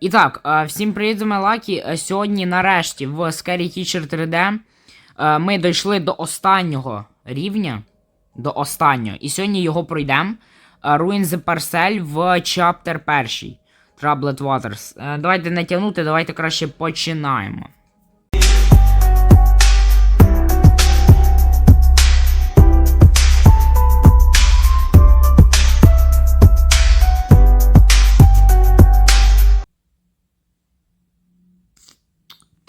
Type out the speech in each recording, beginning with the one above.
І так, всім привіт, вами Лакі. Сьогодні, нарешті, в Scary Teacher 3D е, ми дійшли до останнього рівня. До останнього. І сьогодні його пройдемо. Ruin the Parcel в чаптер перший. Troubled Waters. Давайте не тягнути, давайте краще починаємо.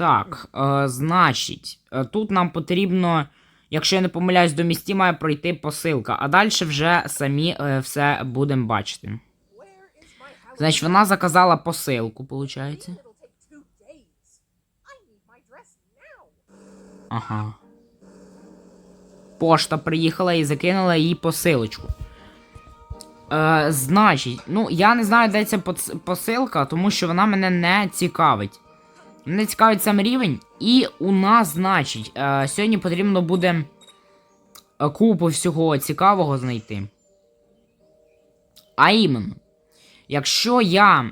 Так, е, значить, е, тут нам потрібно, якщо я не помиляюсь, до місті має пройти посилка, а далі вже самі е, все будемо бачити. Значить, вона заказала посилку, виходить. Ага. Пошта приїхала і закинула їй посилочку. Е, значить, ну, я не знаю, де ця посилка, тому що вона мене не цікавить. Мене цікавить сам рівень. І у нас, значить, е, сьогодні потрібно буде е, купу всього цікавого знайти. А іменно, якщо я.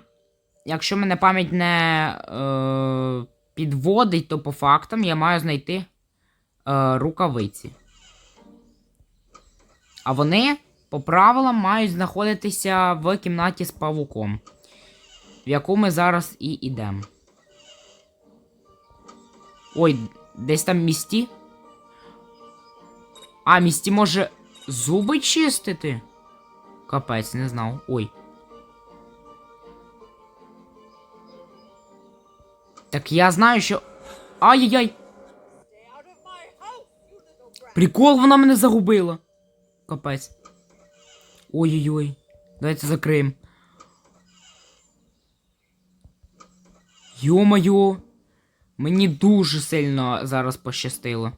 Якщо мене пам'ять не е, підводить, то по фактам я маю знайти е, рукавиці. А вони по правилам мають знаходитися в кімнаті з павуком, в яку ми зараз і йдемо. Ой, десь там місті. А, місті може зуби чистити? Капець, не знав. Ой. Так я знаю, що. Ай-яй-яй! Прикол, вона мене загубила. Капець. Ой-ой-ой. Давайте закриємо. Йо-моє. Мені дуже сильно зараз пощастило.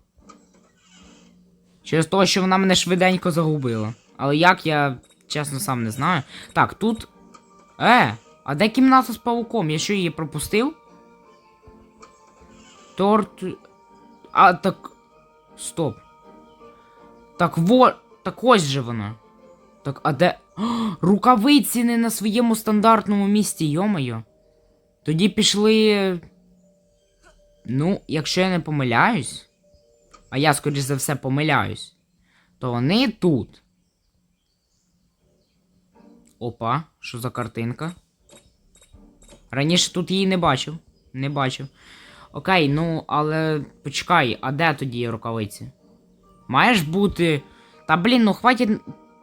Через того, що вона мене швиденько загубила. Але як я чесно сам не знаю. Так, тут. Е, а де кімната з павуком? Я що її пропустив? Торт. А, так. Стоп. Так во. Так ось же вона. Так, а де. О, рукавиці не на своєму стандартному місці, йомайо. Тоді пішли. Ну, якщо я не помиляюсь. А я, скоріш за все, помиляюсь. То вони тут. Опа, що за картинка? Раніше тут її не бачив. Не бачив. Окей, ну, але почекай, а де тоді рукавиці? Маєш бути. Та блін, ну хватить.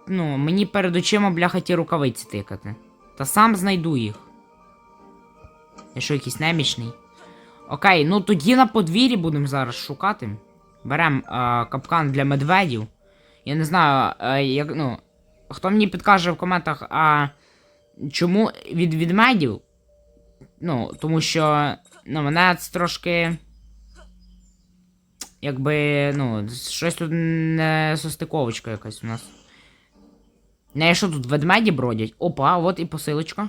Ну, мені перед очима, бляха, ті рукавиці тикати. Та сам знайду їх. Я що, якийсь немічний? Окей, ну тоді на подвір'ї будемо зараз шукати. Беремо капкан для медведів. Я не знаю, е, як, ну. Хто мені підкаже в коментах, а чому від ведмедів? Ну, тому що. Ну, мене це трошки. Якби, ну, щось тут не состиковочка якась у нас. Не, що тут ведмеді бродять? Опа, от і посилочка.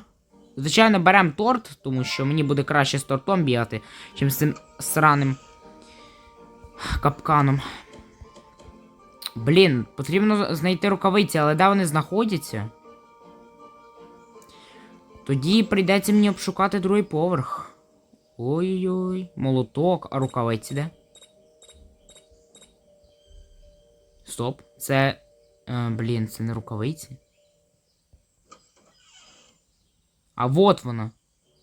Звичайно, беремо торт, тому що мені буде краще з тортом бігати, чим з цим сраним капканом. Блін, потрібно знайти рукавиці, але де вони знаходяться? Тоді прийдеться мені обшукати другий поверх. Ой-ой-ой, молоток, а рукавиці де? Стоп, це. Е, блін, це не рукавиці. А вот вона.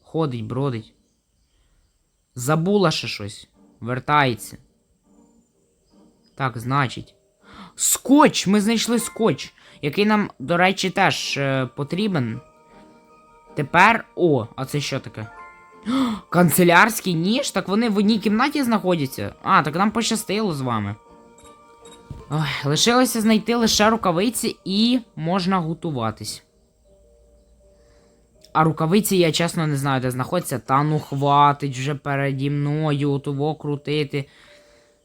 Ходить, бродить. Забула ще щось. Вертається. Так, значить. Скотч! Ми знайшли скотч, який нам, до речі, теж е, потрібен. Тепер. О, а це що таке? Канцелярський ніж? Так вони в одній кімнаті знаходяться. А, так нам пощастило з вами. Ой, лишилося знайти лише рукавиці і можна готуватись. А рукавиці я чесно не знаю, де знаходяться. Та ну хватить вже переді мною того крутити.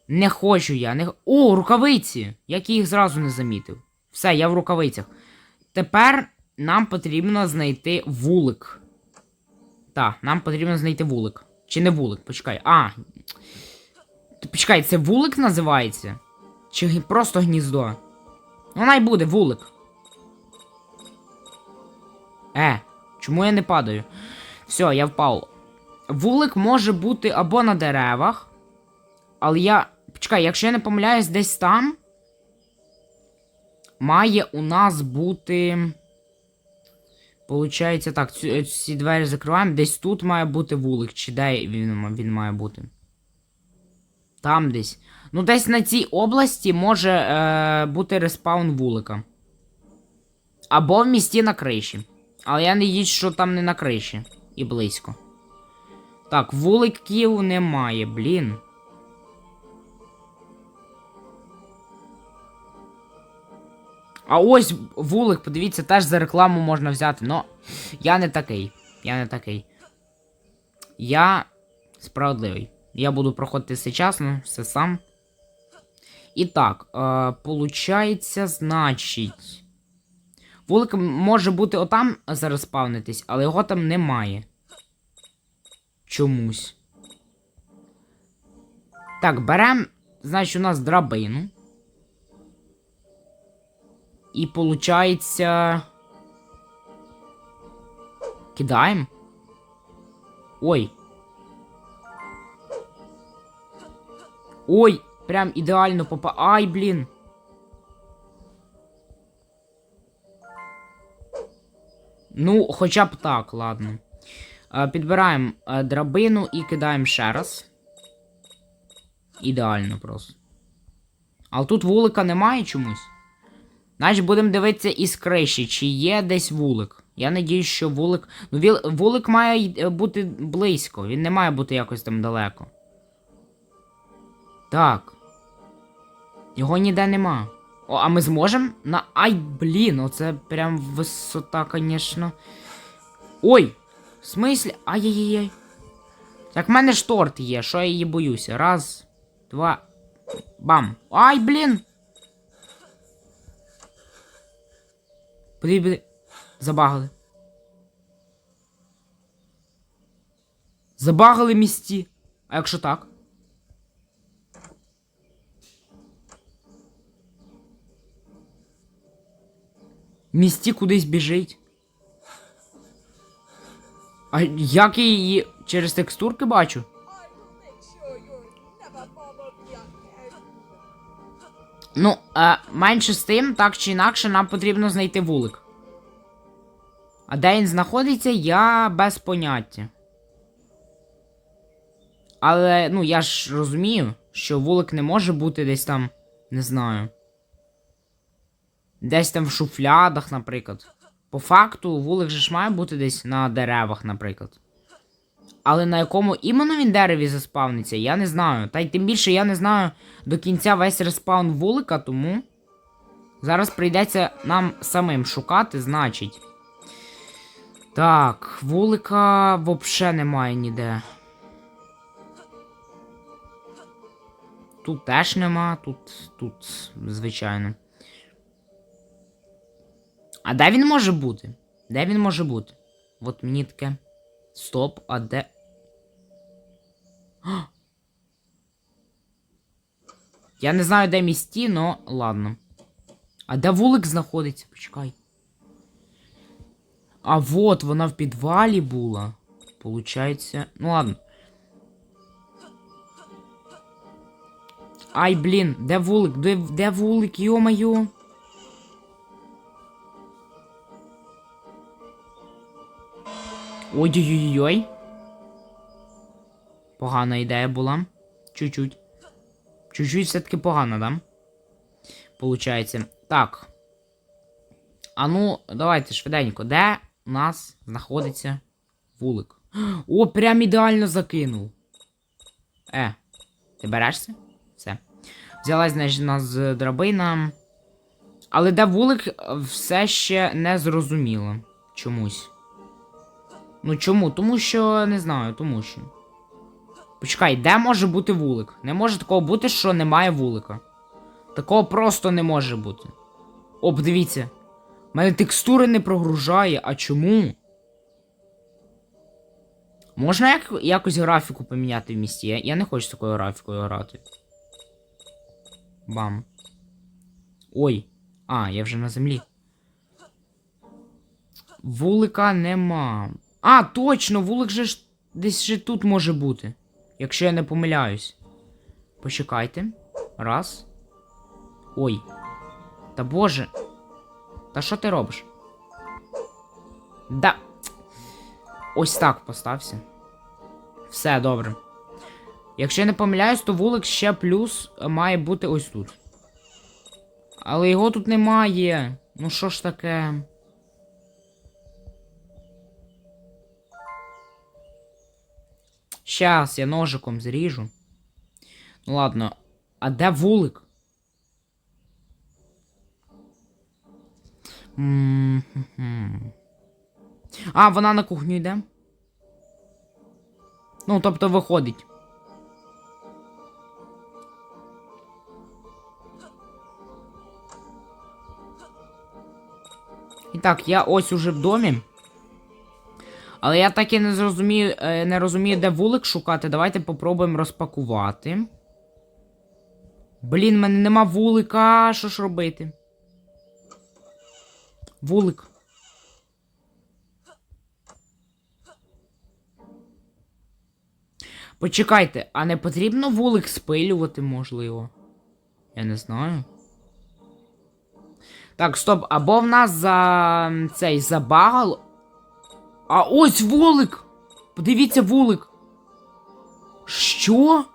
Не хочу я. Не... О, рукавиці! Як я їх зразу не замітив. Все, я в рукавицях. Тепер нам потрібно знайти вулик. Так, нам потрібно знайти вулик. Чи не вулик? Почекай. А. Почекай, це вулик називається? Чи просто гніздо? Ну, най буде вулик. Е, чому я не падаю? Все, я впав. Вулик може бути або на деревах. Але я. Почекай, якщо я не помиляюсь, десь там. Має у нас бути. Получається так, цю, ці двері закриваємо. Десь тут має бути вулик, чи де він, він має бути? Там десь. Ну, десь на цій області може е, бути респаун вулика. Або в місті на криші. Але я не їдь, що там не на криші. І близько. Так, вуликів немає, блін. А ось вулик, подивіться, теж за рекламу можна взяти. Но я не такий. Я не такий. Я справедливий. Я буду проходити все часно, все сам. І так, е, получається, значить. Вулик може бути отам зараз спавнитись, але його там немає. Чомусь. Так, берем, значить, у нас драбину. І получається. Кидаємо. Ой. Ой, прям ідеально попа. Ай, блін. Ну, хоча б так, ладно. Е, Підбираємо е, драбину і кидаємо ще раз. Ідеально просто. Але тут вулика немає чомусь. Значить, будемо дивитися із криші, чи є десь вулик. Я надіюсь, що вулик. Ну, вулик має е, бути близько, він не має бути якось там далеко. Так. Його ніде нема. О, а ми зможемо? На. Ай, блін, оце прям висота, звісно. Ой! В смислі? Ай-яй-яй. Так в мене ж торт є, що я її боюся. Раз, два. Бам. Ай, блін! Куди буде? Забагали. Забагали місті. А якщо так? Місті кудись біжить. А як я її через текстурки бачу? Ну, е, менше з тим, так чи інакше, нам потрібно знайти вулик. А де він знаходиться, я без поняття. Але, ну, я ж розумію, що вулик не може бути десь там, не знаю. Десь там в шуфлядах, наприклад. По факту, вулик же ж має бути десь на деревах, наприклад. Але на якому іменно він дереві заспавниться, я не знаю. Та й тим більше я не знаю до кінця весь респаун вулика, тому. Зараз прийдеться нам самим шукати, значить. Так, вулика взагалі немає ніде. Тут теж нема, тут, тут, звичайно. А де він може бути? Де він може бути? От мені таке. Стоп, а де. А! Я не знаю, де місті, но ладно. А де вулик знаходиться? Почекай. А вот вона в підвалі була. Получається. Ну ладно. Ай, блін, де вулик? Де, де вулик, йо-моє? Ой-ой-ой-ой. Погана ідея була. Чуть-чуть. Чуть-чуть все-таки погано, да? Получається. Так. А ну, давайте швиденько. Де у нас знаходиться вулик? О, прям ідеально закинув. Е, ти берешся? Все. Взялась, значить, нас драбина. Але де вулик все ще не зрозуміло. Чомусь. Ну чому? Тому що не знаю, тому що. Почекай, де може бути вулик? Не може такого бути, що немає вулика. Такого просто не може бути. О, подивіться. У мене текстури не прогружає, а чому? Можна як, якось графіку поміняти в місті? Я, я не хочу такою графікою грати. Бам. Ой. А, я вже на землі. Вулика нема. А, точно, вулик же ж десь же тут може бути. Якщо я не помиляюсь. Почекайте. Раз. Ой. Та боже. Та що ти робиш? Да. Ось так постався. Все добре. Якщо я не помиляюсь, то вулик ще плюс е, має бути ось тут. Але його тут немає. Ну що ж таке? Щас, я ножиком зріжу. Ну ладно. А де вулик? А, вона на кухню йде. Ну, тобто виходить. І так, я ось уже в домі. Але я так і не зрозумію, е, не розумію, де вулик шукати. Давайте попробуємо розпакувати. Блін, в мене нема вулика. Що ж робити? Вулик. Почекайте, а не потрібно вулик спилювати, можливо? Я не знаю. Так, стоп, або в нас за цей забагало. А ось вулик! Подивіться вулик. Що?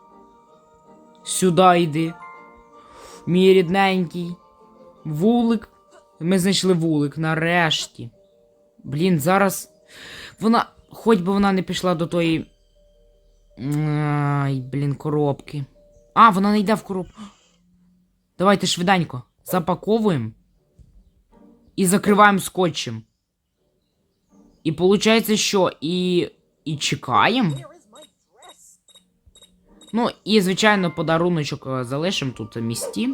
Сюди йди. Мій рідненький. Вулик. Ми знайшли вулик нарешті. Блін, зараз. Вона. Хоч би вона не пішла до тої. Ай, блін, коробки. А, вона не йде в коробку. Давайте швиденько. Запаковуємо. І закриваємо скотчем. І виходить, що? І. І чекаємо. Ну, і, звичайно, подаруночок е, залишимо тут місті.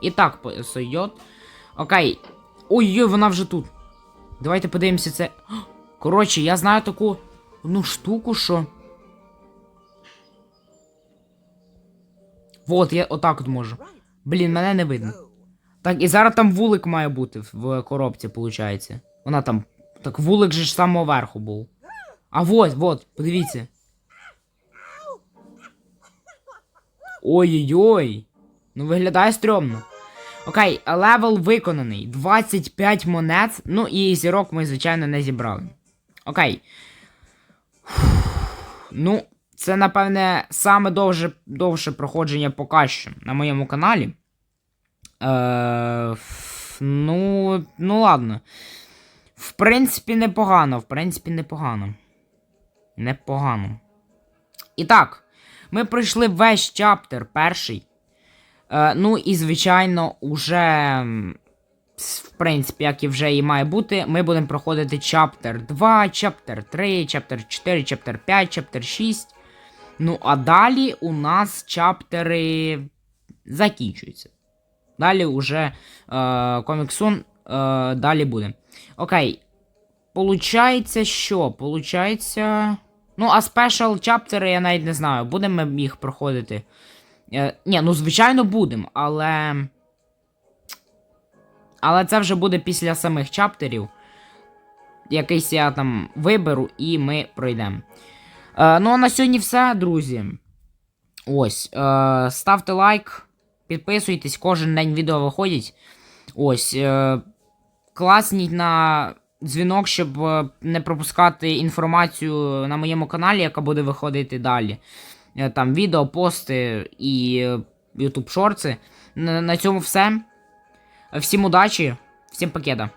І так, сойдет. Окей. Ой-ой, вона вже тут. Давайте подивимося це. Коротше, я знаю таку одну штуку, що. Вот, я отак от можу. Блін, мене не видно. Так, і зараз там вулик має бути в коробці, виходить. Вона там. Так вулик же ж самого верху був. А вот, вот, подивіться. Ой-ой-ой. Ну виглядає стрьомно. Окей, левел виконаний. 25 монет. Ну і зірок ми, звичайно, не зібрали. Окей. Ну, це, напевне, саме довше, довше проходження поки що на моєму каналі. Е, ну, ну ладно. В принципі, непогано. В принципі, непогано. Непогано. І так, ми пройшли весь чаптер перший. Е, ну і, звичайно, уже. В принципі, як і вже і має бути, ми будемо проходити чаптер 2, чаптер 3, чаптер 4, чаптер 5, чаптер 6. Ну, а далі у нас чаптери закінчуються. Далі уже е, коміксун е, далі буде. Окей. Получається, що? Получається. Ну, а спешл чаптери я навіть не знаю, будемо ми їх проходити. Е, ні, ну звичайно будемо, але. Але це вже буде після самих чаптерів. Якийсь я там виберу і ми пройдемо. Е, ну а на сьогодні все, друзі. Ось. Е, ставте лайк, підписуйтесь, кожен день відео виходять. Ось. Е, класніть на дзвінок, щоб е, не пропускати інформацію на моєму каналі, яка буде виходити далі. Е, Там відео, пости і е, YouTube шорти. На, на цьому все. Всім удачі, всім пакета.